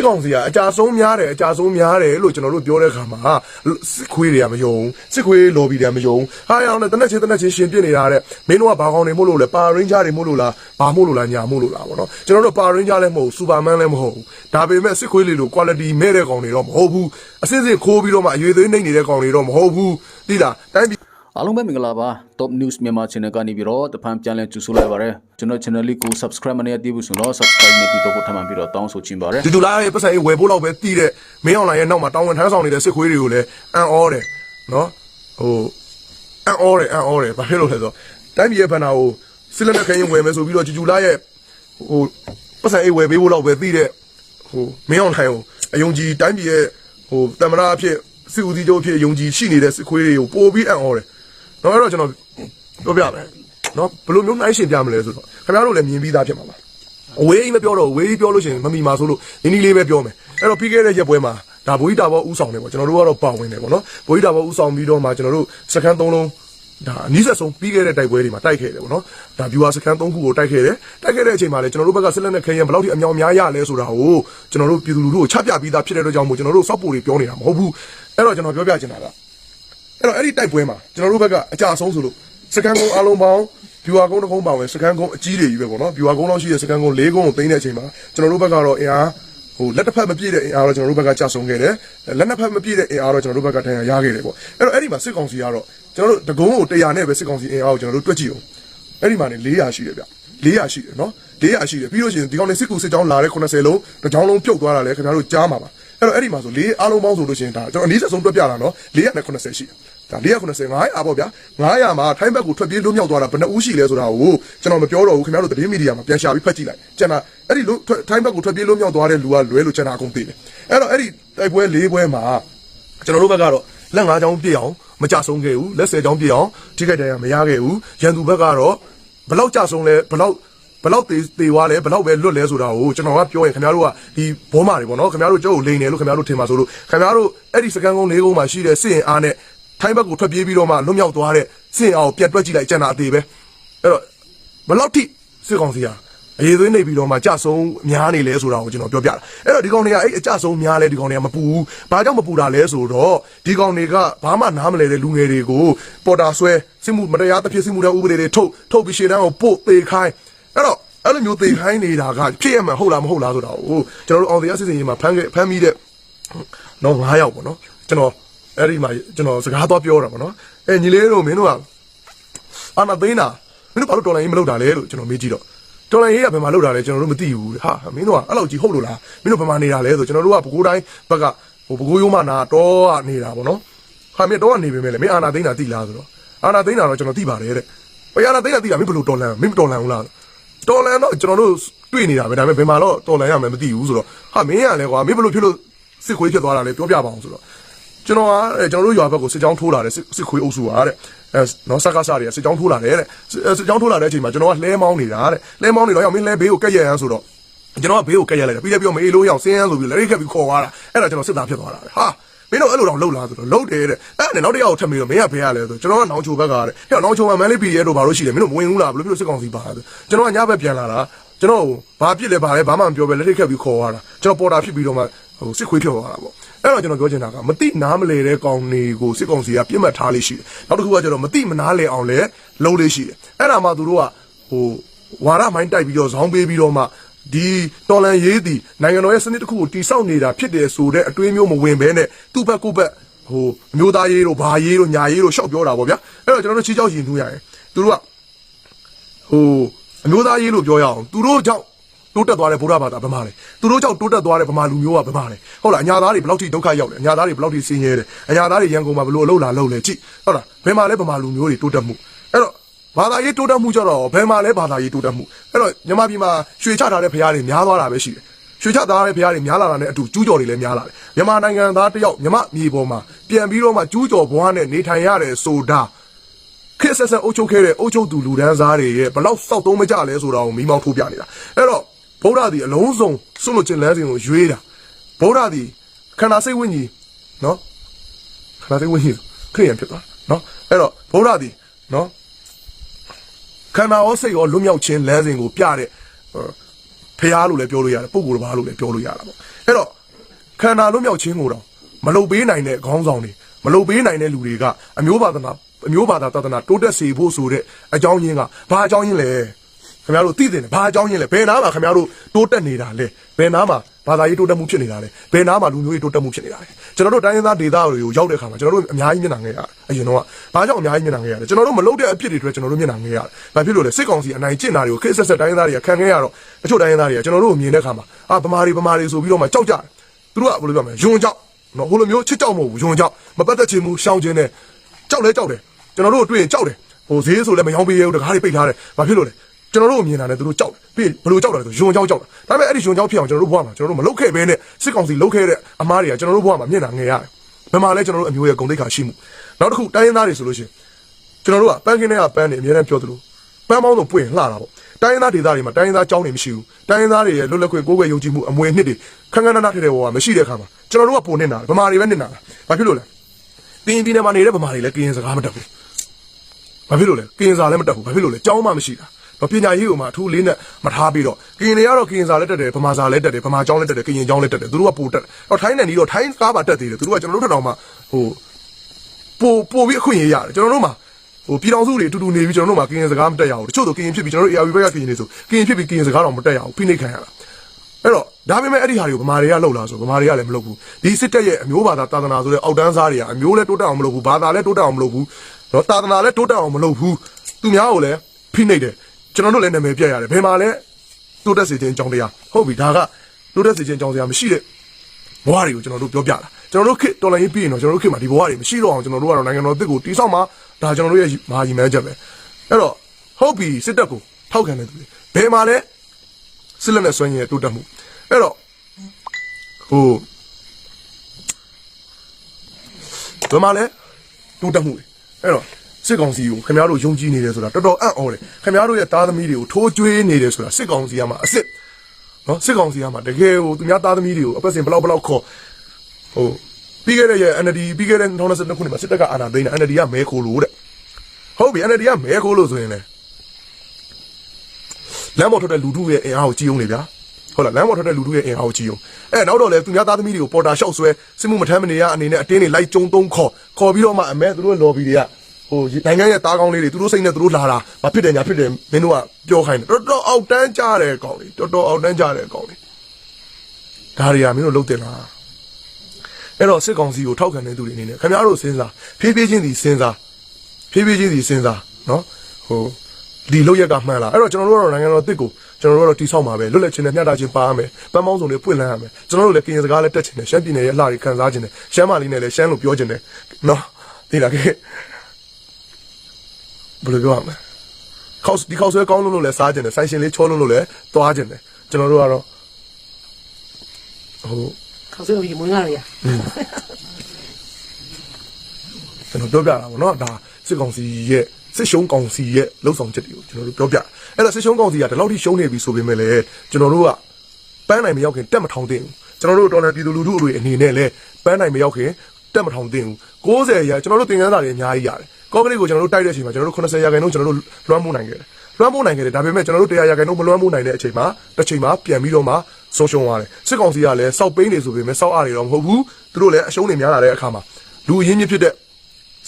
စစ်ကောင်စီကအကြဆုံးများတယ်အကြဆုံးများတယ်လို့ကျွန်တော်တို့ပြောတဲ့အခါမှာစစ်ခွေးတွေကမယုံစစ်ခွေး lobby တွေကမယုံဟာရအောင်နဲ့တနက်ချင်းတနက်ချင်းရှင်ပြစ်နေတာတဲ့မင်းတို့ကဘာကောင်းနေမို့လို့လဲပါရင်းဂျာတွေမို့လို့လားဘာမို့လို့လားညာမို့လို့လားဗောနော်ကျွန်တော်တို့ပါရင်းဂျာလည်းမဟုတ်စူပါမန်လည်းမဟုတ်ဘူးဒါပေမဲ့စစ်ခွေးလေးလို quality မဲ့တဲ့ကောင်တွေတော့မဟုတ်ဘူးအစစ်စစ်ခိုးပြီးတော့မှအရွေသွေးနှိမ့်နေတဲ့ကောင်တွေတော့မဟုတ်ဘူးသိလားတိုင်းပြည် အားလုံးပဲမင်္ဂလာပါ Top News မြန်မာ Channel ကနေပြီးတော့တဖန်ပြန်လည်ကြိုဆိုလိုက်ပါရစေကျွန်တော် channel လေးကို subscribe မနေသေးဘူးဆိုတော့ subscribe နေပြီးတော့ထပ်မံပြီးတော့တောင်းဆိုချင်ပါတယ်ဒီတူလာရဲ့ပတ်စံရေးဝယ်ဖို့တော့ပဲတီးတဲ့မင်းအွန်လိုင်းရဲ့နောက်မှာတောင်းဝန်ထမ်းဆောင်နေတဲ့စစ်ခွေးတွေကိုလည်းအန်အောတယ်နော်ဟိုအန်အောတယ်အန်အောတယ်ဘာဖြစ်လို့လဲဆိုတော့တိုင်းပြည်ရဲ့ဘဏ္ဍာကိုစစ်လက်နက်ခရင်ဝယ်မယ်ဆိုပြီးတော့ဂျူဂျူလာရဲ့ဟိုပတ်စံရေးဝယ်ပေးဖို့တော့ပဲတီးတဲ့ဟိုမင်းအွန်လိုင်းကိုအယုံကြည်တိုင်းပြည်ရဲ့ဟိုတမနာအဖြစ်စစ်ဦးစီးချုပ်အဖြစ်ယုံကြည်ရှိနေတဲ့စစ်ခွေးတွေကိုပို့ပြီးအန်အောတယ် တော့အဲ့တော့ကျွန်တော်ပြောပြမယ်နော်ဘယ်လိုမျိုးနိုင်ရှင်ပြမလဲဆိုတော့ခင်ဗျားတို့လည်းမြင်ပြီးသားဖြစ်မှာပါအဝေးကြီးမပြောတော့ဘူးဝေးကြီးပြောလို့ရှိရင်မမီမာဆိုလို့နင်းနီးလေးပဲပြောမယ်အဲ့တော့ပြီးခဲ့တဲ့ရက်ပွဲမှာဒါဘိုးကြီးတာဘောဥဆောင်တယ်ပေါ့ကျွန်တော်တို့ကတော့ပါဝင်တယ်ပေါ့နော်ဘိုးကြီးတာဘောဥဆောင်ပြီးတော့မှကျွန်တော်တို့စကန်သုံးလုံးဒါအနည်းဆက်ဆုံးပြီးခဲ့တဲ့တိုက်ပွဲတွေမှာတိုက်ခဲ့တယ်ပေါ့နော်ဒါ viewer စကန်3ခုကိုတိုက်ခဲ့တယ်တိုက်ခဲ့တဲ့အချိန်မှာလည်းကျွန်တော်တို့ဘက်ကဆက်လက်နဲ့ခဲရင်ဘယ်လောက်ထိအမြောင်များရလဲဆိုတာကိုကျွန်တော်တို့ပြည်သူလူထုကိုချပြပြီးသားဖြစ်တဲ့အတွက်ကြောင့်မို့ကျွန်တော်တို့စောက်ပူတွေပြောနေတာမဟုတ်ဘူးအဲ့တော့ကျွန်တော်ပြောပြချင်တာက အဲ့တော့အဲ့ဒီတိုက်ပွဲမှာကျွန်တော်တို့ဘက်ကအကြအဆုံးဆိုလို့စကန်ကုန်းအလုံးပေါင်းဘီဝါကုန်းတစ်ကုန်းပါဝင်စကန်ကုန်းအကြီးတွေကြီးပဲပေါ့နော်ဘီဝါကုန်းလောက်ရှိတဲ့စကန်ကုန်း၄ကုန်းကိုသိမ်းတဲ့အချိန်မှာကျွန်တော်တို့ဘက်ကတော့အင်အားဟိုလက်တစ်ဖက်မပြည့်တဲ့အင်အားတော့ကျွန်တော်တို့ဘက်ကကြဆုံးခဲ့တယ်လက်နှစ်ဖက်မပြည့်တဲ့အင်အားတော့ကျွန်တော်တို့ဘက်ကထန်ရရခဲ့တယ်ပေါ့အဲ့တော့အဲ့ဒီမှာစစ်ကောင်စီကတော့ကျွန်တော်တို့တကုန်းကို100နဲ့ပဲစစ်ကောင်စီအင်အားကိုကျွန်တော်တို့တွက်ကြည့်အောင်အဲ့ဒီမှာနေ400ရှိတယ်ဗျ400ရှိတယ်နော်400ရှိတယ်ပြီးလို့ရှိရင်ဒီကောင်နေစစ်ကူစစ်ကြောင်းလာတဲ့80လုံးတစ်ကြောင်းလုံးပြုတ်သွားတာလေခင်ဗျားတို့ကြားမှာပါအဲ့တော့အဲ့ဒီမှာဆို4အားလုံးပေါင်းဆိုလို့ရှိရင်ဒါကျွန်တော်အနည်းဆုံးတွက်ပြတာနော်480ရှိတယ် ဒါ490 900ပေါ့ဗျာ900မှာထိုင်းဘက်ကိုထွက်ပြေးလွတ်မြောက်သွားတာဘယ်နှဦးရှိလဲဆိုတာကိုကျွန်တော်မပြောတော့ဘူးခင်ဗျားတို့သတင်းမီဒီယာမှာပြန်ရှာပြီးဖတ်ကြည့်လိုက်ကျန်တာအဲ့ဒီထိုင်းဘက်ကိုထွက်ပြေးလွတ်မြောက်သွားတဲ့လူကလွဲလို့ကျန်တာအကုန်သိတယ်အဲ့တော့အဲ့ဒီတိုက်ပွဲ၄ပွဲမှာကျွန်တော်တို့ဘက်ကတော့လက်၅ချောင်းပြည့်အောင်မကြဆုံးခဲ့ဘူးလက်၁၀ချောင်းပြည့်အောင်ထိခိုက်ဒဏ်ရာမရခဲ့ဘူးရန်သူဘက်ကတော့ဘယ်လောက်ကြဆုံးလဲဘယ်လောက်ဘယ်လောက်သေးသေးသွားလဲဘယ်လောက်ပဲလွတ်လဲဆိုတာကိုကျွန်တော်ကပြောရင်ခင်ဗျားတို့ကဒီဘောမာတွေပေါ့နော်ခင်ဗျားတို့ကြောက်ကိုလိန်တယ်လို့ခင်ဗျားတို့ထင်ပါဆိုလို့ခင်ဗျားတို့အဲ့ဒီစကန်ကုန်း၄ကုန်းမှာရှိတဲ့စစ်ရင်အားနဲ့ ထိုင်းဘက်ကိုထွက်ပြေးပြီးတော့မှလွတ်မြောက်သွားတဲ့စင်အောင်ပြတ်တွက်ကြည့်လိုက်ကျန်တာအသေးပဲအဲ့တော့ဘယ်လောက်ထိစစ်ကောင်စီဟာအရေးသွေးနေပြီးတော့မှကြဆုံးများနေလဲဆိုတာကိုကျွန်တော်ပြောပြတာအဲ့တော့ဒီကောင်တွေကအဲ့အကြဆုံးများလဲဒီကောင်တွေကမပူဘူးဘာကြောင့်မပူတာလဲဆိုတော့ဒီကောင်တွေကဘာမှနားမလဲတဲ့လူငယ်တွေကိုပေါ်တာဆွဲစစ်မှုမတရားတစ်ဖြစ်စစ်မှုတဲ့ဥပဒေတွေထုတ်ထုတ်ပြီးရှေ့တန်းကိုပို့သေးခိုင်းအဲ့တော့အဲ့လိုမျိုးသေခိုင်းနေတာကဖြစ်ရမှန်ဟုတ်လားမဟုတ်လားဆိုတာကိုကျွန်တော်တို့အောင်တရားစစ်စင်ရေးမှာဖမ်းခဲ့ဖမ်းပြီးတဲ့နော်9ယောက်ပေါ့နော်ကျွန်တော် အဲ့ဒီမှာကျွန်တော်စကားတော့ပြောတာပေါ့နော်အဲညီလေးတို့မင်းတို့ကအာနာသိန်းတာမင်းတို့ဘာလို့တော်လိုင်းရေးမလုပ်တာလဲလို့ကျွန်တော်မေးကြည့်တော့တော်လိုင်းရေးကဘယ်မှာလုပ်တာလဲကျွန်တော်တို့မသိဘူးဟာမင်းတို့ကအဲ့လောက်ကြီးဟုတ်လို့လားမင်းတို့ဘယ်မှာနေတာလဲဆိုကျွန်တော်တို့ကဘကိုးတိုင်းဘက်ကဟိုဘကိုးရိုးမနာတော့နေတာပေါ့နော်ဟာမင်းတော့ကနေပေမဲ့လေမင်းအာနာသိန်းတာသိလားဆိုတော့အာနာသိန်းတာတော့ကျွန်တော်သိပါတယ်တဲ့ဘယ်အာနာသိန်းတာသိတာမင်းဘယ်လိုတော်လန်မင်းမတော်လန်ဘူးလားတော်လန်တော့ကျွန်တော်တို့တွေ့နေတာပဲဒါပေမဲ့ဘယ်မှာတော့တော်လန်ရမယ်မသိဘူးဆိုတော့ဟာမင်းရလဲကွာမင်းဘယ်လိုဖြစ်လို့စစ်ခွေးဖြစ်သွားတာလဲပြောပြပါအောင်ဆိုတော့ ကျွန်တော်ကအဲကျွန်တော်တို့ရွာဘက်ကိုစစ်ကြောင်းထိုးလာတယ်စစ်စစ်ခွေးအုပ်စုပါတဲ့အဲနော်စကားစားတွေကစစ်ကြောင်းထိုးလာတယ်တဲ့စစ်စစ်ကြောင်းထိုးလာတဲ့အချိန်မှာကျွန်တော်ကလှဲမောင်းနေတာတဲ့လှဲမောင်းနေတော့ရောက်မင်းလှဲဘေးကိုကက်ရရန်ဆိုတော့ကျွန်တော်ကဘေးကိုကက်ရလိုက်တယ်ပြီးလည်းပြီးတော့မေးလို့ရအောင်ဆင်းရန်ဆိုပြီးလက်ရိတ်ခက်ပြီးခေါ်သွားတာအဲ့ဒါကျွန်တော်စစ်သားဖြစ်သွားတာပဲဟာမင်းတို့အဲ့လိုတော့လှုပ်လာဆိုတော့လှုပ်တယ်တဲ့အဲ့ဒါနောက်တစ်ယောက်ထပ်ပြီးတော့မင်းကဘယ်ရလဲဆိုကျွန်တော်ကနောင်ချိုဘက်ကတဲ့ဟဲ့နောင်ချိုမှာမန်လေးပီရဲတို့ဘာလို့ရှိတယ်မင်းတို့မဝင်ဘူးလားဘယ်လိုဖြစ်လို့စစ်ကောင်စီပါဆိုကျွန်တော်ကညဘက်ပြန်လာတာကျွန်တော်ဘာပြစ်လဲဘာလဲဘာမှမပြောပဲလက်ထိတ်ခက်ပြီးခေါ်သွားတာကျွန်တော်ပေါ်တာဖြစ်ပြီးတော့မှဟိုစစ်ခွေးဖြစ်သွားတာပေါ့ အဲ့တော့ကျွန်တော်ပြောချင်တာကမတိနားမလဲတဲ့ကောင်တွေကိုစစ်ကောင်စီကပြစ်မှတ်ထားလေးရှိတယ်နောက်တစ်ခုကကျတော့မတိမနာလဲအောင်လဲလုံးလေးရှိတယ်အဲ့ဒါမှသူတို့ကဟိုဝါရမိုင်းတိုက်ပြီးတော့ဇောင်းပေးပြီးတော့မှဒီတော်လန်ရေးသည်နိုင်ငံတော်ရဲ့စနစ်တစ်ခုကိုတိစောက်နေတာဖြစ်တယ်ဆိုတဲ့အတွေးမျိုးမဝင်ဘဲနဲ့သူ့ဘက်ကိုယ့်ဘက်ဟိုအမျိုးသားရေးတို့ဘာရေးတို့ညာရေးတို့ရှောက်ပြောတာပေါ့ဗျာအဲ့တော့ကျွန်တော်တို့ချီးကြောက်ရင်ထူးရတယ်သူတို့ကဟိုအမျိုးသားရေးလို့ပြောရအောင်သူတို့ကြောင့် တိုးတက်သွားတဲ့ဗုဒ္ဓဘာသာဗမာလေသူတို့ကြောင့်တိုးတက်သွားတဲ့ဗမာလူမျိုးကဗမာလေဟုတ်လားအညာသားတွေဘယ်လောက်ထိဒုက္ခရောက်လဲအညာသားတွေဘယ်လောက်ထိဆင်းရဲတယ်အညာသားတွေရန်ကုန်မှာဘယ်လိုအလုပ်လာလုပ်လဲကြည့်ဟုတ်လားဘယ်မှာလဲဗမာလူမျိုးတွေတိုးတက်မှုအဲ့တော့ဘာသာရေးတိုးတက်မှုကြတော့ဘယ်မှာလဲဘာသာရေးတိုးတက်မှုအဲ့တော့မြန်မာပြည်မှာရွှေချထားတဲ့ဖရားတွေများသွားတာပဲရှိတယ်ရွှေချသားတဲ့ဖရားတွေများလာတာနဲ့အတူကျူးကျော်တွေလည်းများလာတယ်မြန်မာနိုင်ငံသားတယောက်မြမမြေပေါ်မှာပြန်ပြီးတော့မှကျူးကျော်ဘွားနဲ့နေထိုင်ရတယ်ဆိုတာခက်ဆက်ဆက်အုပ်ချုပ်ခဲ့တဲ့အုပ်ချုပ်သူလူဒန်းစားတွေရဲ့ဘလောက်စောက်သုံးမကြလဲဆိုတာကိုမိမောင်းထိုးပြနေတာအဲ့တော့ ဗုဒ္ဓသည်အလုံးစုံစွန့်လွတ်ခြင်းလမ်းစဉ်ကိုရွေးတာဗုဒ္ဓသည်ခန္ဓာစိတ်ဝိညာဉ်နော်ခန္ဓာစိတ်ဝိညာဉ်ခရိယန်ဖြစ်သွားနော်အဲ့တော့ဗုဒ္ဓသည်နော်ခန္ဓာရောစိတ်ရောလွတ်မြောက်ခြင်းလမ်းစဉ်ကိုပြတဲ့ဟိုဖျားလို့လည်းပြောလို့ရတယ်ပုံကိုယ်တစ်ပါးလို့လည်းပြောလို့ရတာပေါ့အဲ့တော့ခန္ဓာလွတ်မြောက်ခြင်းကိုတော့မလုံပေးနိုင်တဲ့ခေါင်းဆောင်တွေမလုံပေးနိုင်တဲ့လူတွေကအမျိုးဘာသာအမျိုးဘာသာတသနာတိုးတက်စေဖို့ဆိုတဲ့အကြောင်းရင်းကဘာအကြောင်းရင်းလဲ ခင်ဗျားတို့သိတယ်ဘာအကြောင်းရင်းလဲဘယ်နားမှာခင်ဗျားတို့တိုးတက်နေတာလဲဘယ်နားမှာဘာသာရေးတိုးတက်မှုဖြစ်နေတာလဲဘယ်နားမှာလူမျိုးရေးတိုးတက်မှုဖြစ်နေတာလဲကျွန်တော်တို့တိုင်းရင်းသားဒေသတွေကိုရောက်တဲ့အခါမှာကျွန်တော်တို့အများကြီးမျက်နှာငယ်ရတယ်အရင်တော့ဘာကြောင့်အများကြီးမျက်နှာငယ်ရတယ်ကျွန်တော်တို့မလုပ်တဲ့အဖြစ်တွေအတွက်ကျွန်တော်တို့မျက်နှာငယ်ရတယ်ဘာဖြစ်လို့လဲစစ်ကောင်စီအနိုင်ကျင့်တာတွေကိုခက်ဆက်ဆက်တိုင်းရင်းသားတွေကခံခဲ့ရတော့အချို့တိုင်းရင်းသားတွေကကျွန်တော်တို့ကိုမြင်တဲ့အခါမှာအာဗမာတွေဗမာတွေဆိုပြီးတော့မှကြောက်ကြတယ်သူတို့ကဘယ်လိုပြောမလဲယွန်ကြောက်နော်ဟိုလိုမျိုးချစ်ကြောက်မဟုတ်ဘူးယွန်ကြောက်မပတ်သက်ချင်ဘူးရှောင်ခြင်းနဲ့ကြောက်လဲကြောက်တယ်ကျွန်တော်တို့တွေ့ရင်ကြောက်တယ်ဟိုဈေးဆိုလည်းမယောင်းပေးရဘူးတကားတွေပိတ်ထားတယ်ဘာဖြစ်လို့လဲ ကျွန်တော်တို့မြင်တာနဲ့သူတို့ကြောက်တယ်ပြီးဘယ်လိုကြောက်တယ်ဆိုယွန်ကြောက်ကြောက်တာဒါပေမဲ့အဲ့ဒီယွန်ကြောက်ဖြစ်အောင်ကျွန်တော်တို့ဘဝမှာကျွန်တော်တို့မလုပ်ခဲ့ဘဲနဲ့စစ်ကောင်စီလုပ်ခဲ့တဲ့အမားတွေကကျွန်တော်တို့ဘဝမှာမျက်နှာငယ်ရတယ်ဘယ်မှာလဲကျွန်တော်တို့အမျိုးရဲ့ဂုံတိတ်ခါရှိမှုနောက်တစ်ခုတိုင်းရင်းသားတွေဆိုလို့ရှိရင်ကျွန်တော်တို့ကပန်းကင်းတွေကပန်းနေအများနဲ့ပြောသလိုပန်းပေါင်းစုံပွင့်လှတာပေါ့တိုင်းရင်းသားဒေသတွေမှာတိုင်းရင်းသားကျောင်းတွေမရှိဘူးတိုင်းရင်းသားတွေရဲ့လွတ်လပ်ခွင့်ကိုယ်ွယ်ယုံကြည်မှုအမွေအနှစ်တွေခန်းခန်းနာနာထတဲ့ဘောကမရှိတဲ့အခါမှာကျွန်တော်တို့ကပုံနေတာဗမာတွေပဲနေတာဘာဖြစ်လို့လဲကရင်ပြည်နယ်မှာနေတဲ့ဗမာတွေလည်းကရင်စကားမတတ်ဘူး ဘာဖြစ်လို့လဲကင်စာလည်းမတက်ဘူးဘာဖြစ်လို့လဲကြောင်းမှမရှိတာတော့ပညာရေးကိုမှအထူးလေးနဲ့မထားပြီးတော့ကင်တွေကတော့ကင်စာလည်းတက်တယ်ဗမာစာလည်းတက်တယ်ဗမာကျောင်းလည်းတက်တယ်ကရင်ကျောင်းလည်းတက်တယ်သူတို့ကပိုတက်တယ်တော့ထိုင်းနယ်နီးတော့ထိုင်းကားပါတက်သေးတယ်သူတို့ကကျွန်တော်တို့ထက်တောင်မှဟိုပိုပိုပြီးအခွင့်အရေးရတယ်ကျွန်တော်တို့မှဟိုပြည်တော်စုတွေအတူတူနေပြီးကျွန်တော်တို့မှကင်စကားမတက်ရဘူးတချို့ဆိုကင်ဖြစ်ပြီးကျွန်တော်တို့ ARV ဘက်ကကင်နေဆိုကင်ဖြစ်ပြီးကင်စကားတော့မတက်ရဘူးဖိနှိပ်ခံရတာအဲ့တော့ဒါပေမဲ့အဲ့ဒီဟာတွေကိုဗမာတွေကလှုပ်လာဆိုဗမာတွေကလည်းမလုပ်ဘူးဒီစစ်တပ်ရဲ့အမျိုးဘာသာသာသနာဆိုတဲ့အောက်တန်းစားတွေကအမျိုးလည်းတိုးတက်အောင်မလုပ်ဘူးဘာသာလည်းတိုးတက်အောင်မလုပ်ဘူး တော့သာသနာလည်းတိုးတက်အောင်မလုပ်ဘူးသူများကိုလည်းဖိနှိပ်တယ်ကျွန်တော်တို့လည်းနာမည်ပြတ်ရတယ်ဘယ်မှာလဲတိုးတက်စေခြင်းအကြောင်းတရားဟုတ်ပြီဒါကတိုးတက်စေခြင်းအကြောင်းတရားမရှိတဲ့ဘဝတွေကိုကျွန်တော်တို့ပြောပြတာကျွန်တော်တို့ခေတ်တော်လိုင်းရေးပြီးရင်တော့ကျွန်တော်တို့ခေတ်မှာဒီဘဝတွေမရှိတော့အောင်ကျွန်တော်တို့ကတော့နိုင်ငံတော်အသစ်ကိုတိစောက်မှာဒါကျွန်တော်တို့ရဲ့မဟာကြီးမဲချက်ပဲအဲ့တော့ဟုတ်ပြီစစ်တပ်ကိုထောက်ခံတဲ့သူတွေဘယ်မှာလဲစစ်လက်နဲ့ဆွဲရင်တိုးတက်မှုအဲ့တော့ဟိုဘယ်မှာလဲတိုးတက်မှုတွေ အဲ့တော့စစ်ကောင်စီကိုခင်ဗျားတို့ယုံကြည်နေတယ်ဆိုတာတော်တော်အံ့ဩတယ်ခင်ဗျားတို့ရဲ့သားသမီးတွေကိုထိုးကျွေးနေတယ်ဆိုတာစစ်ကောင်စီကမှအစ်စ်နော်စစ်ကောင်စီကမှတကယ်ကိုသူများသားသမီးတွေကိုအပတ်စဉ်ဘလောက်ဘလောက်ခေါ်ဟိုပြီးခဲ့တဲ့ရဲ့ NLD ပြီးခဲ့တဲ့2022ခုနှစ်မှာစစ်တပ်ကအာဏာသိမ်းတာ NLD ကမဲခိုးလို့တဲ့ဟုတ်ပြီ NLD ကမဲခိုးလို့ဆိုရင်လေလမ်းပေါ်ထွက်တဲ့လူထုရဲ့အင်အားကိုကြည်ုံနေဗျာ ဟုတ်လားလမ်းပေါ်ထွက်တဲ့လူထုရဲ့အင်အားကိုကြည်ုံအဲနောက်တော့လေသူများသားသမီးတွေကိုပေါ်တာလျှောက်ဆွဲစစ်မှုမထမ်းမနေရအနေနဲ့အတင်းတွေလိုက်ကျုံသုံးခေါ်ခေါ်ပြီးတော့မှအမဲသူတို့ရဲ့ lobby တွေကဟိုနိုင်ငံရဲ့တားကောင်းလေးတွေသူတို့စိတ်နဲ့သူတို့လာတာမဖြစ်တယ်ညာဖြစ်တယ်မင်းတို့ကပြောခိုင်းတယ်တော်တော်အောက်တန်းကြတဲ့ကောင်လေးတော်တော်အောက်တန်းကြတဲ့ကောင်လေးဒါတွေကမင်းတို့လုံးတင်လားအဲ့တော့စစ်ကောင်စီကိုထောက်ခံတဲ့သူတွေအနေနဲ့ခင်ဗျားတို့စဉ်းစားဖြည်းဖြည်းချင်းစီစဉ်းစားဖြည်းဖြည်းချင်းစီစဉ်းစားနော်ဟိုဒီလောက်ရက်ကမှန်လားအဲ့တော့ကျွန်တော်တို့ကတော့နိုင်ငံတော်တစ်ကို ကျွန်တော်တို့ကတော့တိဆောက်မှာပဲလွတ်လပ်ခြင်းနဲ့မျှတခြင်းပါရမယ်ပန်းပေါင်းစုံတွေပွင့်လန်းရမယ်ကျွန်တော်တို့လည်းကရင်စကားလည်းတက်ချင်တယ်ရှမ်းပြည်နယ်ရဲ့အလှတွေခံစားခြင်းတယ်ရှမ်းမလေးနဲ့လည်းရှမ်းလို့ပြောခြင်းတယ်နော်ဒီလားကဲဘယ်လိုပြောရမလဲခေါက်ဒီခေါက်ဆွဲကောင်းလို့လို့လည်းစားခြင်းတယ်ဆိုင်ရှင်လေးချောလို့လို့လည်းသွားခြင်းတယ်ကျွန်တော်တို့ကတော့ဟိုခေါင်းဆွဲပြီးမွေးငါရရကျွန်တော်ပြောပြတာပေါ့နော်ဒါစစ်ကောင်စီရဲ့ စစ်ရှုံးကောင်စီရဲ့လှုပ်ဆောင်ချက်တွေကိုကျွန်တော်တို့ပြောပြအဲ့ဒါစစ်ရှုံးကောင်စီကဒီလောက်ထိရှုံးနေပြီဆိုပေမဲ့လည်းကျွန်တော်တို့ကပန်းနိုင်မရောက်ခင်တက်မထောင်သင့်ဘူးကျွန်တော်တို့တော်တော်ပြည်သူလူထုတွေအနေနဲ့လည်းပန်းနိုင်မရောက်ခင်တက်မထောင်သင့်ဘူး90ရာကျွန်တော်တို့သင်ခန်းစာတွေအများကြီးရတယ်ကော့ကလေးကိုကျွန်တော်တို့တိုက်တဲ့အချိန်မှာကျွန်တော်တို့80ရာခိုင်နှုန်းကျွန်တော်တို့လွှမ်းမိုးနိုင်ခဲ့တယ်လွှမ်းမိုးနိုင်ခဲ့တယ်ဒါပေမဲ့ကျွန်တော်တို့100ရာခိုင်နှုန်းမလွှမ်းမိုးနိုင်တဲ့အချိန်မှာတစ်ချိန်မှာပြန်ပြီးတော့မှဆုံးရှုံးသွားတယ်စစ်ကောင်စီကလည်းစောက်ပိန်းနေဆိုပေမဲ့စောက်အားတွေတော့မဟုတ်ဘူးသူတို့လည်းအရှုံးတွေများလာတဲ့အခါမှာလူအရင်းမြစ်ဖြစ်တဲ့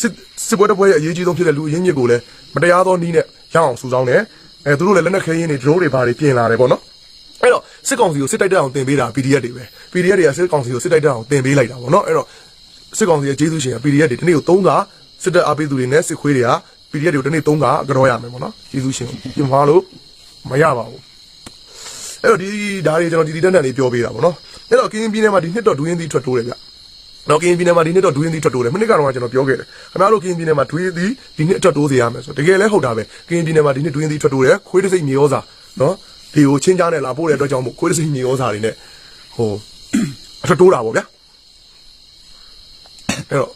စစ်စစ်ပွဲတစ်ပွဲရဲ့အရေးကြီးဆုံးဖြစ်တဲ့လူအရင်းမြစ်ကိုလည်းမတရားသောနည်းနဲ့ရအောင်စူဆောင်းတယ်အဲသူတို့လည်းလက်နက်ခဲယင်းတွေ drone တွေဘာတွေပြင်လာတယ်ပေါ့နော်အဲ့တော့စစ်ကောင်စီကိုစစ်တိုက်တက်အောင်တင်ပေးတာ PDF တွေပဲ PDF တွေကစစ်ကောင်စီကိုစစ်တိုက်တက်အောင်တင်ပေးလိုက်တာပေါ့နော်အဲ့တော့စစ်ကောင်စီရဲ့ကျေးဇူးရှင်က PDF တွေဒီနေ့ကို3ကစစ်တပ်အားပေးသူတွေနဲ့စစ်ခွေးတွေက PDF တွေကိုဒီနေ့3ကကြောရမယ်ပေါ့နော်ကျေးဇူးရှင်ကိုပြင်မလို့မရပါဘူးအဲ့တော့ဒီဒါတွေကျွန်တော်ဒီဒီတန်းတန်းလေးပြောပေးတာပေါ့နော်အဲ့တော့ကင်းပြည်နယ်မှာဒီနှစ်တော့ဒူးရင်သီးထွက်တိုးတယ်ဗျ တော့ကရင်ပြည်နယ်မှာဒီနှစ်တော့ဒူးရင်သီးထွက်တိုးတယ်မနှစ်ကတော့ကျွန်တော်ပြောခဲ့တယ်ခင်ဗျားတို့ကရင်ပြည်နယ်မှာဒူးရင်သီးဒီနှစ်အထွက်တိုးစေရမယ်ဆိုတကယ်လဲဟုတ်တာပဲကရင်ပြည်နယ်မှာဒီနှစ်ဒူးရင်သီးထွက်တိုးတယ်ခွေးတစ်စိတ်မြေဩဇာနော်ဒီကိုချင်းကြားနဲ့လာပို့တဲ့အတွက်ကြောင့်မို့ခွေးတစ်စိတ်မြေဩဇာတွေနဲ့ဟိုအထွက်တိုးတာပေါ့ဗျာအဲ့တော့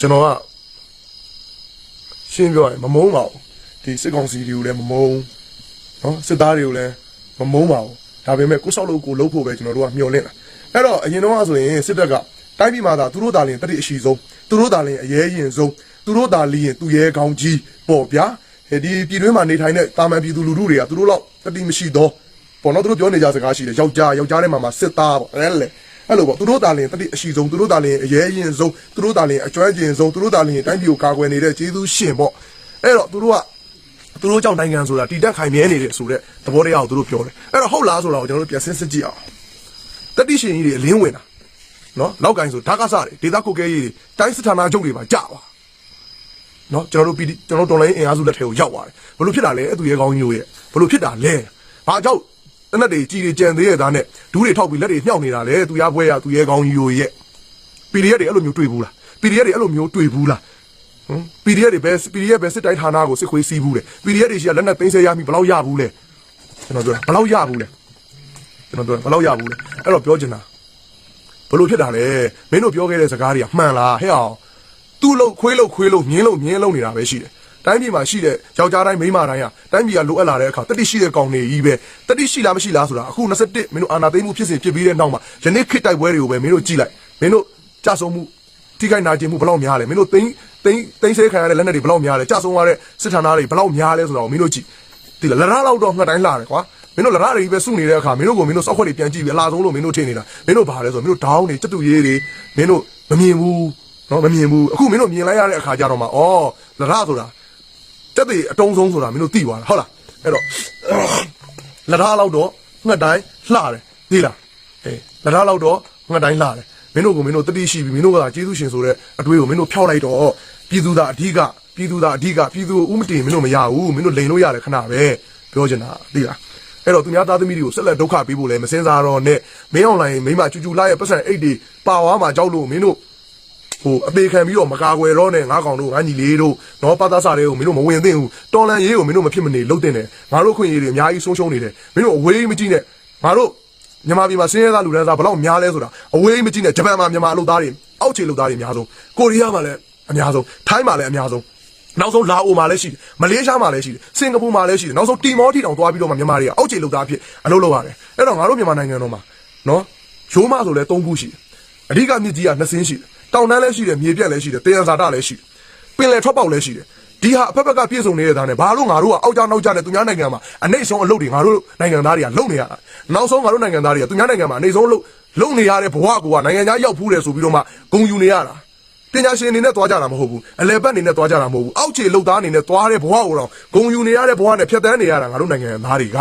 ကျွန်တော်ကရှင်းပြောရင်မမုန်းပါဘူးဒီစစ်ကောင်စီတွေကိုလည်းမမုန်းနော်စစ်သားတွေကိုလည်းမမုန်းပါဘူးဒါပေမဲ့ကိုယ်ဆောက်လို့ကိုယ်လုပ်ဖို့ပဲကျွန်တော်တို့ကမျှော်လင့်တာ အဲ့တော့အရင်တော့ဆိုရင်စစ်တပ်ကတိုင်းပြည်မှာသာသူတို့သာလင်တတိအရှိဆုံးသူတို့သာလင်အရေးရင်ဆုံးသူတို့သာလျင်သူရဲကောင်းကြီးပေါ့ဗျာအဲဒီပြည်တွင်းမှာနေထိုင်တဲ့တာမန်ပြည်သူလူထုတွေကသူတို့လောက်တတိမရှိတော့ပေါ့နော်သူတို့ပြောနေကြစကားရှိတယ်ယောက်ျားယောက်ျားထဲမှာမှာစစ်သားပေါ့အဲ့လေအဲ့လိုပေါ့သူတို့တာလင်တတိအရှိဆုံးသူတို့တာလင်အရေးအရင်ဆုံးသူတို့တာလင်အကျွမ်းကျင်ဆုံးသူတို့တာလင်တိုင်းပြည်ကိုကာကွယ်နေတဲ့ကျေးဇူးရှင်ပေါ့အဲ့တော့သူတို့ကသူတို့ကြောင့်နိုင်ငံဆိုတာတည်တက်ခိုင်မြဲနေတယ်ဆိုတဲ့သဘောတရားကိုသူတို့ပြောတယ်အဲ့တော့ဟုတ်လားဆိုတာကိုကျွန်တော်တို့ပြန်ဆင်းစစ်ကြည့်အောင် တတိရှင်ကြီးတွေအလင်းဝင်တာနော်လောက်ကင်ဆိုဓာတ်ကစားတွေဒေတာကိုကဲကြီးတွေတိုင်းစစ်ဌာနချုပ်တွေမှာကြာပါနော်ကျွန်တော်တို့ပြည်ကျွန်တော်တို့တော်လိုင်းအင်အားစုလက်ထဲကိုရောက်သွားတယ်ဘလို့ဖြစ်တာလဲအသူရဲကောင်းကြီးတို့ရဲ့ဘလို့ဖြစ်တာလဲဘာကြောင့်တနက်တွေကြီးတွေကြံသေးရဲ့သားနဲ့ဒူးတွေထောက်ပြီးလက်တွေညှောက်နေတာလဲသူရပွဲရသူရဲကောင်းကြီးတို့ရဲ့ PDF တွေအဲ့လိုမျိုးတွေ့ဘူးလား PDF တွေအဲ့လိုမျိုးတွေ့ဘူးလားဟမ် PDF တွေပဲ PDF ပဲစစ်တိုင်းဌာနကိုစစ်ခွေးစီးဘူးလေ PDF တွေရှိကလက်နဲ့သိမ်းဆဲရမိဘယ်လောက်ရဘူးလဲကျွန်တော်ပြောဘယ်လောက်ရဘူးလဲ ကျွန်တော်ပြောဘယ်လောက်ရဘူးလဲအဲ့တော့ပြောချင်တာဘလို့ဖြစ်တာလဲမင်းတို့ပြောခဲ့တဲ့စကားတွေကမှန်လားဟဲ့အောင်သူ့လို့ခွေးလို့ခွေးလို့မြင်းလို့မြင်းလို့နေတာပဲရှိတယ်။တိုင်းပြည်မှာရှိတဲ့ယောက်ျားတိုင်းမိန်းမတိုင်းဟာတိုင်းပြည်ကလိုအပ်လာတဲ့အခါတတိရှိတဲ့ကောင်တွေကြီးပဲတတိရှိလားမရှိလားဆိုတာအခု21မင်းတို့အာနာသိမ်းမှုဖြစ်စဉ်ဖြစ်ပြီးတဲ့နောက်မှာယနေ့ခေတ်တိုက်ပွဲတွေကိုပဲမင်းတို့ကြည့်လိုက်မင်းတို့ကြဆုံမှုထိခိုက်နာကျင်မှုဘယ်လောက်များလဲမင်းတို့သိန်းသိန်းသိန်းဆဲခံရတဲ့လက်နက်တွေဘယ်လောက်များလဲကြဆုံရတဲ့စစ်ဌာနတွေဘယ်လောက်များလဲဆိုတာကိုမင်းတို့ကြည့်ဒီလရလောက်တော့ငှက်တိုင်းလှတယ်ကွာ မင်းတို့လရတွေပဲစုနေတဲ့အခါမင်းတို့ကိုမင်းတို့စောက်ခွက်တွေပြန်ကြည့်ပြီးအလားဆုံးလို့မင်းတို့ထင်နေတာမင်းတို့ဘာလဲဆိုမင်းတို့ဒေါင်းတွေစက်တူရေးတွေမင်းတို့မမြင်ဘူးနော်မမြင်ဘူးအခုမင်းတို့မြင်လိုက်ရတဲ့အခါကျတော့မှဩလရဆိုတာတက်တဲ့အတုံးဆုံးဆိုတာမင်းတို့သိသွားတာဟုတ်လားအဲ့တော့လရလောက်တော့ငှက်တိုင်းလှတယ်သိလားအေးလရလောက်တော့ငှက်တိုင်းလှတယ်မင်းတို့ကမင်းတို့တတိရှိပြီမင်းတို့ကကျေးဇူးရှင်ဆိုတဲ့အတွေးကိုမင်းတို့ဖျောက်လိုက်တော့ပြည်သူသားအဓိကပြည်သူသားအဓိကပြည်သူကိုဥမတင်မင်းတို့မရဘူးမင်းတို့လိန်လို့ရတယ်ခဏပဲပြောချင်တာသိလား အဲ့တော့သူများသားသမီးတွေကိုဆက်လက်ဒုက္ခပေးဖို့လည်းမစင်စားတော့နဲ့မင်းအွန်လိုင်းမိမကျူကျူလာရဲ့ပတ်စံအိတ်တွေပါဝါမှာကြောက်လို့မင်းတို့ဟိုအသေးခံပြီးတော့မကာကွယ်တော့နဲ့ငါးကောင်တို့ငါညီလေးတို့နော်ပတ်သားစားတွေကိုမင်းတို့မဝင်သင့်ဘူးတော်လန်ရေးကိုမင်းတို့မဖြစ်မနေလှုပ်တင်တယ်ငါတို့ခွင့်ရေးတွေအများကြီးဆုံးရှုံးနေတယ်မင်းတို့အဝေးမကြည့်နဲ့ငါတို့မြန်မာပြည်မှာစင်းရဲသားလူတန်းစားဘယ်လောက်များလဲဆိုတာအဝေးမကြည့်နဲ့ဂျပန်မှာမြန်မာအလုပ်သားတွေအောက်ခြေလုပ်သားတွေအများဆုံးကိုရီးယားမှာလည်းအများဆုံးထိုင်းမှာလည်းအများဆုံး နောက်ဆုံးလာအိုမှာလည်းရှိတယ်မလေးရှားမှာလည်းရှိတယ်စင်ကာပူမှာလည်းရှိတယ်နောက်ဆုံးတီမောတီတောင်သွားပြီးတော့မှမြန်မာတွေကအောက်ခြေလုပ်သားအဖြစ်အလုပ်လုပ်ရတယ်အဲ့တော့ငါတို့မြန်မာနိုင်ငံတော်မှာနော်ရိုးမဆိုလဲ၃ခုရှိတယ်အဓိကမြစ်ကြီးကနှစ်စင်းရှိတယ်တောင်တန်းလည်းရှိတယ်မြေပြက်လည်းရှိတယ်တေယံဇာတလည်းရှိတယ်ပင်လယ်ထွက်ပေါက်လည်းရှိတယ်ဒီဟာအဖက်ဖက်ကပြည့်စုံနေတဲ့သားနဲ့ဘာလို့ငါတို့ကအောက်ကြနောက်ကြတဲ့သူများနိုင်ငံမှာအနေဆုံးအလုပ်တွေငါတို့နိုင်ငံသားတွေကလုပ်နေရတာနောက်ဆုံးငါတို့နိုင်ငံသားတွေကသူများနိုင်ငံမှာအနေဆုံးလုပ်လုပ်နေရတဲ့ဘဝကနိုင်ငံသားရောက်ဖူးတယ်ဆိုပြီးတော့မှဂုံယူနေရတာ ပညာရှင်အနေနဲ့သွားကြတာမဟုတ်ဘူးအလဲပတ်အနေနဲ့သွားကြတာမဟုတ်ဘူးအောက်ခြေလှုပ်သားအနေနဲ့သွားတဲ့ဘဝကိုတော့ဂုံယူနေရတဲ့ဘဝနဲ့ဖြတ်တန်းနေရတာငါတို့နိုင်ငံသားတွေက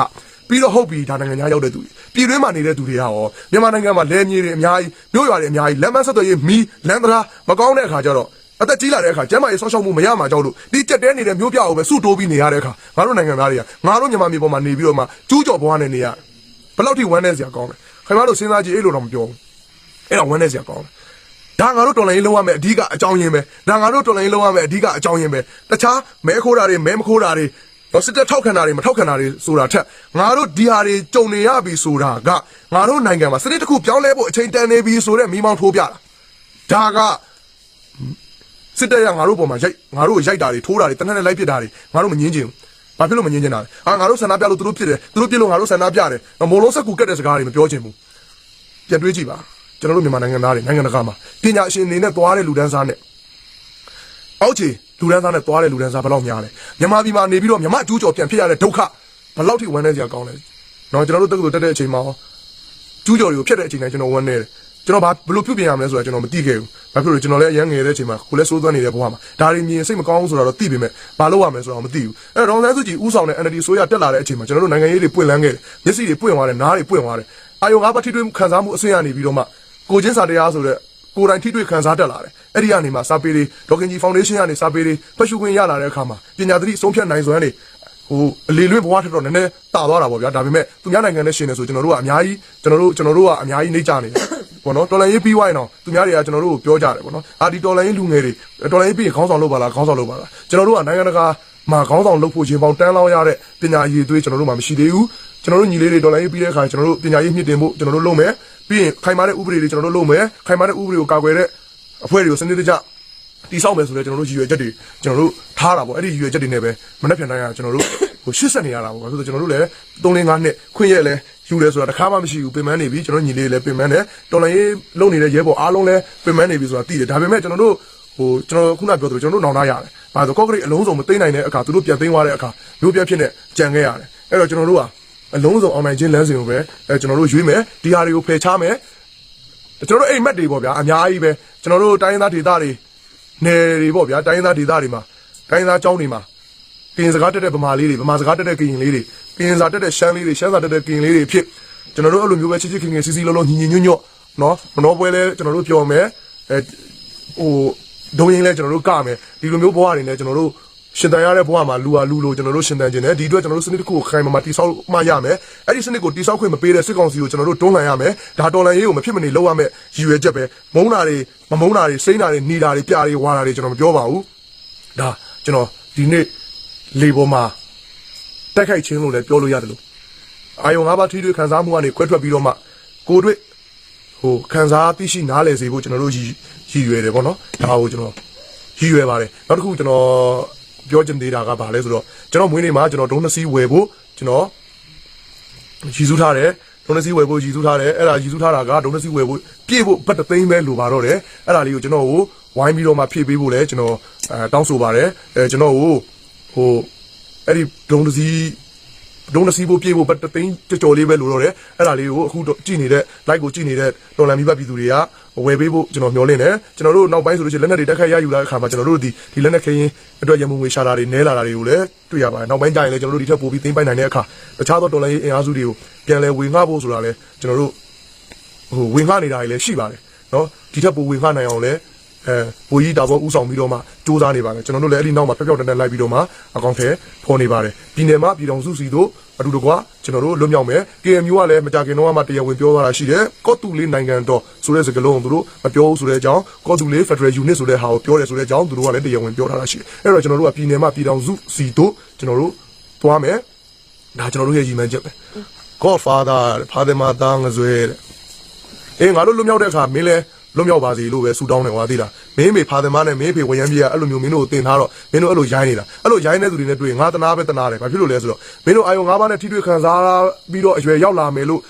ပြီးတော့ဟုတ်ပြီဒါနိုင်ငံခြားရောက်တဲ့သူတွေပြည်တွင်းမှာနေတဲ့သူတွေရောမြန်မာနိုင်ငံမှာလဲမြေတွေအများကြီးမြို့ရွာတွေအများကြီးလမ်းမဆက်သွယ်ရေးမီးလမ်းသလားမကောင်းတဲ့အခါကျတော့အသက်ကြီးလာတဲ့အခါကျမ်းမာရေးဆောက်ရှောက်မှုမရမှာကြောက်လို့ဒီကြက်တဲနေတဲ့မြို့ပြကိုပဲစုတိုးပြီးနေရတဲ့အခါငါတို့နိုင်ငံသားတွေကငါတို့မြန်မာပြည်ပေါ်မှာနေပြီးတော့မှကျူးကျော်ဘဝနဲ့နေရဘယ်လောက်ထိဝမ်းနေစရာကောင်းလဲခင်ဗျားတို့စဉ်းစားကြည့်အဲ့လိုတော့မပြောဘူးအဲ့တော့ဝမ်းနေစရာကောင်းတယ် ဒါငါတို့တော်လိုင်းလုံးရမယ်အဓိကအကြောင်းရင်းပဲဒါငါတို့တော်လိုင်းလုံးရမယ်အဓိကအကြောင်းရင်းပဲတခြားမဲခိုးတာတွေမဲမခိုးတာတွေတော့စစ်တပ်ထောက်ခံတာတွေမထောက်ခံတာတွေဆိုတာထက်ငါတို့ဒီဟာတွေကြုံနေရပြီဆိုတာကငါတို့နိုင်ငံမှာစနစ်တစ်ခုပြောင်းလဲဖို့အချိန်တန်နေပြီဆိုတဲ့မိမောင်းထိုးပြတာဒါကစစ်တပ်ကငါတို့ပေါ်မှာရိုက်ငါတို့ကိုရိုက်တာတွေထိုးတာတွေတနက်နဲ့လိုက်ပစ်တာတွေငါတို့မငင်းချင်ဘူးဘာဖြစ်လို့မငင်းချင်တာလဲအာငါတို့ဆန္ဒပြလို့သူတို့ဖြစ်တယ်သူတို့ပြစ်လို့ငါတို့ဆန္ဒပြတယ်မိုးလုံးဆက်ကူကက်တဲ့စကားတွေမပြောချင်ဘူးပြန်တွေးကြည့်ပါ ကျွန်တော်တို့မြန်မာနိုင်ငံသားတွေနိုင်ငံတကာမှာပညာရှင်အနေနဲ့သွားတဲ့လူတန်းစားနဲ့အောက်ခြေလူတန်းစားနဲ့သွားတဲ့လူတန်းစားဘယ်လောက်များလဲမြန်မာပြည်မှာနေပြီးတော့မြန်မာအကျူးကျော်ပြန်ဖြစ်ရတဲ့ဒုက္ခဘယ်လောက်ထိဝမ်းနည်းစရာကောင်းလဲနော်ကျွန်တော်တို့တက္ကသိုလ်တက်တဲ့အချိန်မှာကျူးကျော်တွေကိုဖြစ်တဲ့အချိန်တိုင်းကျွန်တော်ဝမ်းနေတယ်ကျွန်တော်ဘာဘယ်လိုပြုပြင်ရမလဲဆိုတာကျွန်တော်မသိခဲ့ဘူးဘာဖြစ်လို့လဲကျွန်တော်လည်းအရင်ငယ်တဲ့အချိန်မှာကိုလည်းစိုးသွမ်းနေတဲ့ဘဝမှာဒါတွေမြင်စိတ်မကောင်းဘူးဆိုတာတော့သိပေမဲ့ဘာလုပ်ရမလဲဆိုတာတော့မသိဘူးအဲဒေါန်ဆန်းစုကြည်ဥဆောင်တဲ့ NLD ဆိုရတက်လာတဲ့အချိန်မှာကျွန်တော်တို့နိုင်ငံရေးတွေပွင့်လန်းခဲ့တယ်မျက်စိတွေပွင့်သွားတယ်နားတွေပွင့်သွားတယ်အာယုံငါးပါးထိတွေ့ခံစားမှုအဆင့်ရနေပြီးတော့မှ ကိုချင်းစာတရားဆိုတဲ့ကိုယ်တိုင်ထိတွေ့ခံစားတက်လာတယ်အဲ့ဒီကနေမှစာပေတွေဒေါကင်ဂျီဖောင်ဒေးရှင်းကနေစာပေတွေဖတ်ရှုခွင့်ရလာတဲ့အခါမှာပညာသတိဆုံးဖြတ်နိုင်စွမ်းတွေဟိုအလေလွင့်ဘဝထက်တော့နည်းနည်းတာသွားတာပေါ့ဗျာဒါပေမဲ့သူများနိုင်ငံနဲ့ရှင်နေဆိုကျွန်တော်တို့ကအများကြီးကျွန်တော်တို့ကျွန်တော်တို့ကအများကြီးနှိမ့်ကြနေတယ်ပေါ့နော်တော်လန်ရေးပြီးွားရင်တော့သူများတွေကကျွန်တော်တို့ကိုပြောကြတယ်ပေါ့နော်အာဒီတော်လန်ရေးလူငယ်တွေတော်လန်ရေးပြီးရင်ခေါင်းဆောင်လုပ်ပါလားခေါင်းဆောင်လုပ်ပါလားကျွန်တော်တို့ကနိုင်ငံတကာမှာခေါင်းဆောင်လုပ်ဖို့ချင်းပေါင်းတန်းလောင်းရတဲ့ပညာရည်သွေးကျွန်တော်တို့မှမရှိသေးဘူး ကျွန်တော်တို့ညီလေးတွေတော်လိုင်းရေးပြီးတဲ့အခါကျွန်တော်တို့ပညာရေးမြင့်တင်ဖို့ကျွန်တော်တို့လုပ်မယ်ပြီးရင်ခိုင်မာတဲ့ဥပဒေတွေကျွန်တော်တို့လုပ်မယ်ခိုင်မာတဲ့ဥပဒေကိုကာကွယ်တဲ့အဖွဲ့တွေကိုစနစ်တကျတိဆောက်မယ်ဆိုတော့ကျွန်တော်တို့ရည်ရွယ်ချက်တွေကျွန်တော်တို့ထားတာပေါ့အဲ့ဒီရည်ရွယ်ချက်တွေနဲ့ပဲမနေ့ပြန်တိုင်းကကျွန်တော်တို့ဟိုရှစ်ဆက်နေရတာပေါ့ဆိုတော့ကျွန်တော်တို့လည်း3 5နှစ်ခွင့်ရက်လဲယူလဲဆိုတာတစ်ခါမှမရှိဘူးပြင်ပန်းနေပြီကျွန်တော်ညီလေးလည်းပြင်ပန်းတယ်တော်လိုင်းရေးလုပ်နေတဲ့ရဲဘော်အားလုံးလည်းပြင်ပန်းနေပြီဆိုတာသိတယ်ဒါပေမဲ့ကျွန်တော်တို့ဟိုကျွန်တော်ခုနပြောသလိုကျွန်တော်တို့နောင်နာရတယ်ဘာလို့ကော့ကရိတ်အလုံးစုံမသိမ့်နိုင်တဲ့အခါသူတို့ပြန်သိမ်းသွားတဲ့အခါမျိုးပြဖြစ်နေကြံခဲ့ရတယ်အဲ့တော့ကျွန်တော်တို့က အလုံးစုံအောင်နိုင်ခြင်းလမ်းစဉ်ကိုပဲအဲကျွန်တော်တို့ရွေးမယ်ဒီဟာတွေကိုဖယ်ချမယ်ကျွန်တော်တို့အိမ်မက်တွေပေါ့ဗျာအများကြီးပဲကျွန်တော်တို့တိုင်းရင်းသားဒေသတွေနယ်တွေပေါ့ဗျာတိုင်းရင်းသားဒေသတွေမှာတိုင်းရင်းသားကျောင်းတွေမှာကရင်စကားတက်တဲ့ဗမာလေးတွေဗမာစကားတက်တဲ့ကရင်လေးတွေကရင်စာတက်တဲ့ရှမ်းလေးတွေရှမ်းစာတက်တဲ့ကရင်လေးတွေဖြစ်ကျွန်တော်တို့အဲ့လိုမျိုးပဲချစ်ချစ်ခင်ခင်စီစီလုံးလုံးညီညီညွတ်ညွတ်နော်မနှောပွဲလဲကျွန်တော်တို့ပြောမယ်အဲဟိုဒုံရင်လဲကျွန်တော်တို့ကမယ်ဒီလိုမျိုးဘဝတွေနဲ့ကျွန်တော်တို့ ရှင်တန်ရတဲ့ဘဝမှာလူဟာလူလိုကျွန်တော်တို့ရှင်တန်ခြင်းနဲ့ဒီအတွက်ကျွန်တော်တို့စနစ်တစ်ခုကိုခိုင်မာမာတိဆောက်မှရမယ်အဲ့ဒီစနစ်ကိုတိဆောက်ခွင့်မပေးတဲ့စစ်ကောင်စီကိုကျွန်တော်တို့တွန်းလှန်ရမယ်ဒါတော်လှန်ရေးကိုမဖြစ်မနေလုပ်ရမယ်ရည်ရွယ်ချက်ပဲမုန်းတာတွေမမုန်းတာတွေစိမ့်တာတွေနှီးတာတွေပြားတွေဝါတာတွေကျွန်တော်မပြောပါဘူးဒါကျွန်တော်ဒီနေ့လေပေါ်မှာတိုက်ခိုက်ခြင်းလို့လည်းပြောလို့ရတယ်လို့အာယုံ၅ပါးထိတွေ့ခံစားမှုကနေခွဲထွက်ပြီးတော့မှကိုတွေ့ဟိုခံစားသိရှိနားလည်စေဖို့ကျွန်တော်တို့ရည်ရည်ရွယ်တယ်ပေါ့နော်ဒါကိုကျွန်တော်ရည်ရွယ်ပါတယ်နောက်တစ်ခုကျွန်တော် ပြောချင်သေးတာကဘာလဲဆိုတော့ကျွန်တော်မွေးနေ့မှာကျွန်တော်ဒုံးနစီဝယ်ဖို့ကျွန်တော်ရည်စူးထားတယ်ဒုံးနစီဝယ်ဖို့ရည်စူးထားတယ်အဲ့ဒါရည်စူးထားတာကဒုံးနစီဝယ်ဖို့ပြည့်ဖို့ဘတ်တသိန်းပဲလိုပါတော့တယ်အဲ့ဒါလေးကိုကျွန်တော်ကိုဝိုင်းပြီးတော့မှဖြည့်ပေးဖို့လဲကျွန်တော်အဲတောင်းဆိုပါတယ်အဲကျွန်တော်ကိုဟိုအဲ့ဒီဒုံးနစီ ဒုံးနစီဖို့ပြေဖို့ဘတ်တသိန်းကြော်ကြော်လေးပဲလိုတော့တယ်အဲ့ဒါလေးကိုအခုတော့ကြည်နေတဲ့ like ကိုကြည်နေတဲ့တော်လန်မိဘပြည်သူတွေကဝယ်ပေးဖို့ကျွန်တော်မျှော်လင့်တယ်ကျွန်တော်တို့နောက်ပိုင်းဆိုလို့ရှိရင်လက်နက်တွေတက်ခတ်ရယူလာတဲ့အခါမှာကျွန်တော်တို့ဒီဒီလက်နက်ခင်းအတွက်ရမှုငွေရှာတာတွေနဲလာတာတွေကိုလည်းတွေ့ရပါတယ်နောက်ပိုင်းကျရင်လည်းကျွန်တော်တို့ဒီထက်ပိုပြီးသိမ်းပိုက်နိုင်တဲ့အခါတခြားသောတော်လန်ရေးအင်အားစုတွေကိုပြန်လဲဝေငှဖို့ဆိုတာလည်းကျွန်တော်တို့ဟိုဝေငှနေတာတွေလည်းရှိပါတယ်နော်ဒီထက်ပိုဝေငှနိုင်အောင်လည်း အဲဘူကြီးတာဘောဥဆောင်ပြီးတော့မှစူးစမ်းနေပါတယ်ကျွန်တော်တို့လည်းအဲ့ဒီနောက်မှာဖျောက်ဖျောက်တန်းတန်းလိုက်ပြီးတော့မှအကောင့်ထဲဖော်နေပါတယ်ပြည်နယ်မှာပြည်တော်စုစီတို့အတူတကွကျွန်တော်တို့လွတ်မြောက်မယ် KMU ကလည်းမကြခင်တော့မှတရားဝင်ပြောသွားတာရှိတယ်ကော့တူလေးနိုင်ငံတော်ဆိုတဲ့စကားလုံးကိုသူတို့မပြောဘူးဆိုတဲ့အကြောင်းကော့တူလေး Federal Unit ဆိုတဲ့ဟာကိုပြောတယ်ဆိုတဲ့အကြောင်းသူတို့ကလည်းတရားဝင်ပြောထားတာရှိတယ်အဲ့တော့ကျွန်တော်တို့ကပြည်နယ်မှာပြည်တော်စုစီတို့ကျွန်တော်တို့သွားမယ်ဒါကျွန်တော်တို့ရဲ့ရည်မှန်းချက်ပဲ Godfather ဖာသမာသားငဆွဲတဲ့အေးငါတို့လွတ်မြောက်တဲ့အခါမင်းလဲ လွတ်မြောက်ပါစေလို့ပဲဆူတောင်းတယ်ကွာသိလားမင်းမေဖာသမားနဲ့မင်းဖေဝရမ်းပြေကအဲ့လိုမျိုးမင်းတို့ကိုတင်ထားတော့မင်းတို့အဲ့လိုရိုင်းနေတာအဲ့လိုရိုင်းတဲ့သူတွေနဲ့တွေ့ရင်ငါတနာပဲတနာတယ်ဘာဖြစ်လို့လဲဆိုတော့မင်းတို့အာယုံ၅ပါးနဲ့ထိတွေ့ခံစားပြီးတော့အရွယ်ရောက်လာမယ်လို့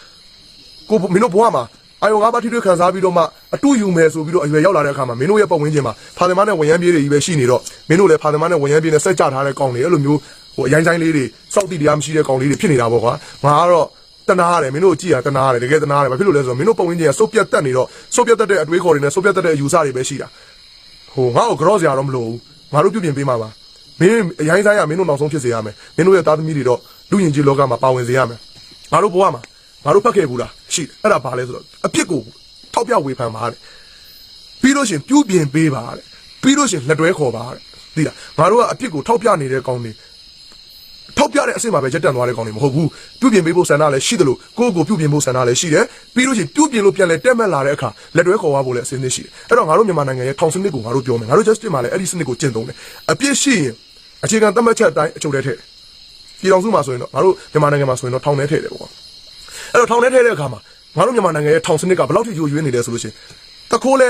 ကိုမင်းတို့ဘဝမှာအာယုံ၅ပါးထိတွေ့ခံစားပြီးတော့မှအတူယူမယ်ဆိုပြီးတော့အရွယ်ရောက်လာတဲ့အခါမှာမင်းတို့ရဲ့ပတ်ဝန်းကျင်မှာဖာသမားနဲ့ဝရမ်းပြေတွေကြီးပဲရှိနေတော့မင်းတို့လည်းဖာသမားနဲ့ဝရမ်းပြေနဲ့ဆက်ကြထားတဲ့ကောင်တွေအဲ့လိုမျိုးဟိုအရင်ဆိုင်လေးတွေစောက်တိတရားမရှိတဲ့ကောင်လေးတွေဖြစ်နေတာပေါ့ကွာငါကတော့ တနာရတယ်မင်းတို့ကြည့်ရတနာရတယ်တကယ်တနာရတယ်ဘာဖြစ်လို့လဲဆိုတော့မင်းတို့ပုံရင်းကြီးကစုပ်ပြတ်တက်နေတော့စုပ်ပြတ်တက်တဲ့အတွေးခေါ်တွေနဲ့စုပ်ပြတ်တက်တဲ့အယူဆတွေပဲရှိတာဟိုငါ့ကို cross ရတော့မလို့ဘူးငါတို့ပြုပြင်ပေးမှာပါမင်းအရင်ဆိုင်ရမင်းတို့နောက်ဆုံးဖြစ်စေရမယ်မင်းတို့ရဲ့သားသမီးတွေတော့လူယဉ်ကြီးလောကမှာပါဝင်စေရမယ်ငါတို့ဘဝမှာငါတို့ဖတ်ခဲ့ဘူးလားရှိတယ်အဲ့ဒါဘာလဲဆိုတော့အပြစ်ကိုထောက်ပြဝေဖန်ပါတဲ့ပြီးလို့ရှရင်ပြုပြင်ပေးပါတဲ့ပြီးလို့ရှရင်လက်တွဲခေါ်ပါတဲ့သိလားငါတို့ကအပြစ်ကိုထောက်ပြနေတဲ့ကောင်းတွေ ထောက်ပြတဲ့အဆင့်မှာပဲရက်တန်သွားတဲ့ကောင်တွေမဟုတ်ဘူးပြုပြင်ပေးဖို့ဆန္ဒလည်းရှိတယ်လို့ကိုယ့်ကိုယ်ပြုပြင်ဖို့ဆန္ဒလည်းရှိတယ်ပြီးလို့ရှိရင်ပြုပြင်လို့ပြန်လဲတက်မှတ်လာတဲ့အခါလက်တွဲခေါ်ရဖို့လည်းအဆင့်သင့်ရှိတယ်အဲ့တော့ငါတို့မြန်မာနိုင်ငံရဲ့ထောင်စနစ်ကိုငါတို့ပြောမယ်ငါတို့ justice မှာလည်းအဲ့ဒီစနစ်ကိုကျင့်သုံးတယ်အပြစ်ရှိရင်အခြေခံသတ်မှတ်ချက်အတိုင်းအချုပ်ထဲထည့်တယ်ပြည်တော်စုမှာဆိုရင်တော့ငါတို့မြန်မာနိုင်ငံမှာဆိုရင်တော့ထောင်ထဲထည့်တယ်ပေါ့အဲ့တော့ထောင်ထဲထည့်တဲ့အခါမှာငါတို့မြန်မာနိုင်ငံရဲ့ထောင်စနစ်ကဘယ်လောက်ထိရိုးရွေးနေလဲဆိုလို့ရှိရင်တခိုးလဲ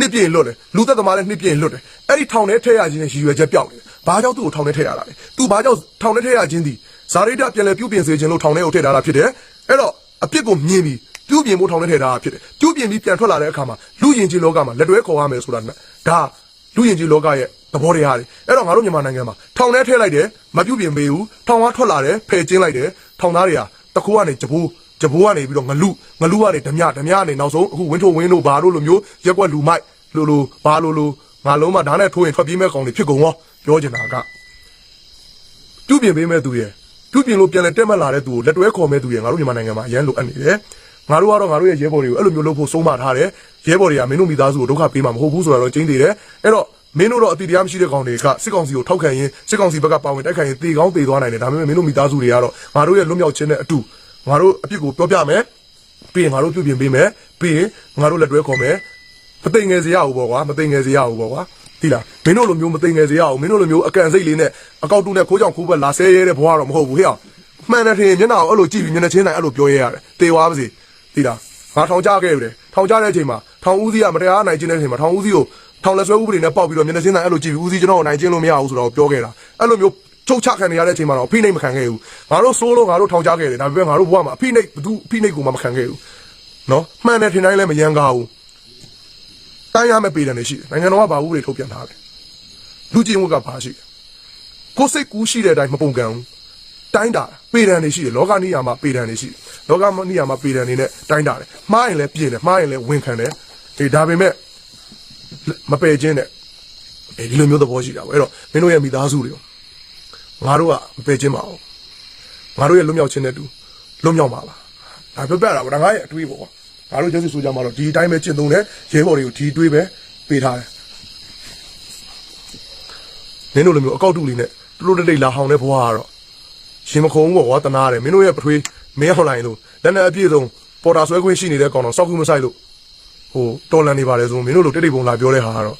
နှစ်ပြည့်လွတ်တယ်လူသက်သမားလည်းနှစ်ပြည့်လွတ်တယ်အဲ့ဒီထောင်ထဲထည့်ရခြင်းရဲ့ရည်ရွယ်ချက်ပြောက်နေတယ် ဘာကြောင့်သူ့ကိုထောင်ထဲထည့်ရတာလဲသူဘာကြောင့်ထောင်ထဲထည့်ရခြင်းဒီဇာရိတပြန်လဲပြုပြင်စေခြင်းလို့ထောင်ထဲကိုထည့်ထားတာဖြစ်တယ်အဲ့တော့အပြစ်ကိုမြင်ပြီးပြုပြင်ဖို့ထောင်ထဲထည့်ထားတာဖြစ်တယ်ပြုပြင်ပြီးပြန်ထွက်လာတဲ့အခါမှာလူယဉ်ကျေးလောကမှာလက်တွဲခေါ်ရမယ်ဆိုတာနဲ့ဒါလူယဉ်ကျေးလောကရဲ့သဘောတရားတွေအဲ့တော့ငါတို့မြန်မာနိုင်ငံမှာထောင်ထဲထည့်လိုက်တယ်မပြုပြင်ပေးဘူးထောင်ကထွက်လာတယ်ဖယ်ကျင်းလိုက်တယ်ထောင်သားတွေကတကူကနေကြပိုးကြဘိုးကနေပြီးတော့ငလူငလူကနေဓမြဓမြကနေနောက်ဆုံးအခုဝင်းထိုးဝင်းတို့ဘာတို့လိုမျိုးရက်ကွက်လူမိုက်လိုလိုဘာလိုလိုငါလုံးမဓာတ်နဲ့ထိုးရင်ထွက်ပြေးမဲ့ကောင်တွေဖြစ်ကုန်ရော ပြောချင်တာကပြုပြင်ပေးမဲ့သူရဲ့ပြုပြင်လို့ပြန်လဲတက်မှတ်လာတဲ့သူကိုလက်တွဲခေါ်မဲ့သူရဲ့ငါတို့မြန်မာနိုင်ငံမှာအရန်လိုအပ်နေတယ်ငါတို့ကတော့ငါတို့ရဲ့ရဲဘော်တွေကိုအဲ့လိုမျိုးလုပ်ဖို့ဆုံးမထားတယ်ရဲဘော်တွေကမင်းတို့မိသားစုကိုဒုက္ခပေးမှာမဟုတ်ဘူးဆိုတော့ကျင်းသေးတယ်အဲ့တော့မင်းတို့တော့အတိတရားမရှိတဲ့ကောင်တွေကစစ်ကောင်စီကိုထောက်ခံရင်စစ်ကောင်စီဘက်ကပါဝင်တိုက်ခိုက်ရင်တေကောင်းတေသွားနိုင်တယ်ဒါပေမဲ့မင်းတို့မိသားစုတွေကတော့ငါတို့ရဲ့လွတ်မြောက်ခြင်းနဲ့အတူငါတို့အပြစ်ကိုပြောပြမယ်ပြီးရင်ငါတို့ပြုပြင်ပေးမယ်ပြီးရင်ငါတို့လက်တွဲခေါ်မယ် မသိငယ်စေရဘူးပေါ့ကွာမသိငယ်စေရဘူးပေါ့ကွာသိလားမင်းတို့လိုမျိုးမသိငယ်စေရအောင်မင်းတို့လိုမျိုးအကန်စိတ်လေးနဲ့အကောက်တူနဲ့ခိုးကြောင်ခိုးဘက်လာဆဲရဲတဲ့ဘဝတော့မဟုတ်ဘူးဟဲ့အောင်မှန်တယ်ထင်ရင်မျက်နှာကိုအဲ့လိုကြည့်ပြီးမျက်နှာချင်းတိုင်းအဲ့လိုပြောရဲရတယ်တေသွားပါစေသိလားငါထောင်ကြခဲ့ရတယ်ထောင်ကြတဲ့အချိန်မှာထောင်ဦးစီးကမတရားနိုင်ခြင်းတဲ့အချိန်မှာထောင်ဦးစီးကိုထောင်လက်ဆွဲဥပဒေနဲ့ပေါက်ပြီးတော့မျက်နှာချင်းတိုင်းအဲ့လိုကြည့်ပြီးဦးစီးကျွန်တော်ကိုနိုင်ခြင်းလို့မရဘူးဆိုတော့ပြောခဲ့တာအဲ့လိုမျိုးချုပ်ချခံနေရတဲ့အချိန်မှာတော့အဖိနှိတ်မခံခဲ့ဘူးငါတို့စိုးလို့ငါတို့ထောင်ကြခဲ့တယ်ဒါပေမဲ့ငါတို့ဘဝမှာအဖိနှိတ်ဘသူအဖိနှိတ်ကိုမှမခံခဲ့ဘူးနော်မှန်တယ်ထင်တိုင်းလည်းမယမ်းကားဘူး တိုင်းရမဲ့ပေတယ်နေရှိတယ်နိုင်ငံတော်ကဘာဥပဒေထုတ်ပြန်ထားတယ်လူချင်းဝတ်ကဘာရှိတယ်ကိုယ်စိတ်ကူးရှိတဲ့အတိုင်းမပုံကန်ဘူးတိုင်းတာပေတံတွေရှိတယ်လောကနိယာမှာပေတံတွေရှိတယ်လောကနိယာမှာပေတံတွေနဲ့တိုင်းတာတယ်မှားရင်လည်းပြင်တယ်မှားရင်လည်းဝန်ခံတယ်အေးဒါပေမဲ့မပယ်ခြင်းနဲ့အေးဒီလိုမျိုးသဘောရှိတာပေါ့အဲ့တော့မင်းတို့ရဲ့မိသားစုတွေငါတို့ကမပယ်ခြင်းပါဘူးငါတို့ရဲ့လွတ်မြောက်ခြင်းနဲ့တူလွတ်မြောက်ပါလားဒါပြောပြတာပေါ့ဒါငါရဲ့အတွေးပေါ့ကွာ ငါတို့ကျစစ်ဆိုကြမှာတော့ဒီအတိုင်းပဲကျင့်သုံးတယ်ရဲဘော်တွေကိုဒီအတွေးပဲပေးထားတယ်မင်းတို့လိုမျိုးအကောက်တူလေးနဲ့တူတူတိတ်လာဟောင်းတဲ့ဘဝကတော့ရှင်မခုံဘူးပေါ့ကွာတနာတယ်မင်းတို့ရဲ့ပထွေးမင်းအောင်လိုင်းလို့လက်နဲ့အပြည့်စုံပေါ်တာဆွဲခွင့်ရှိနေတဲ့ကောင်တော့စောက်ခုမဆိုင်လို့ဟိုတော်လန်နေပါလေဆိုမင်းတို့လိုတိတ်တိတ်ပုံလာပြောတဲ့ဟာကတော့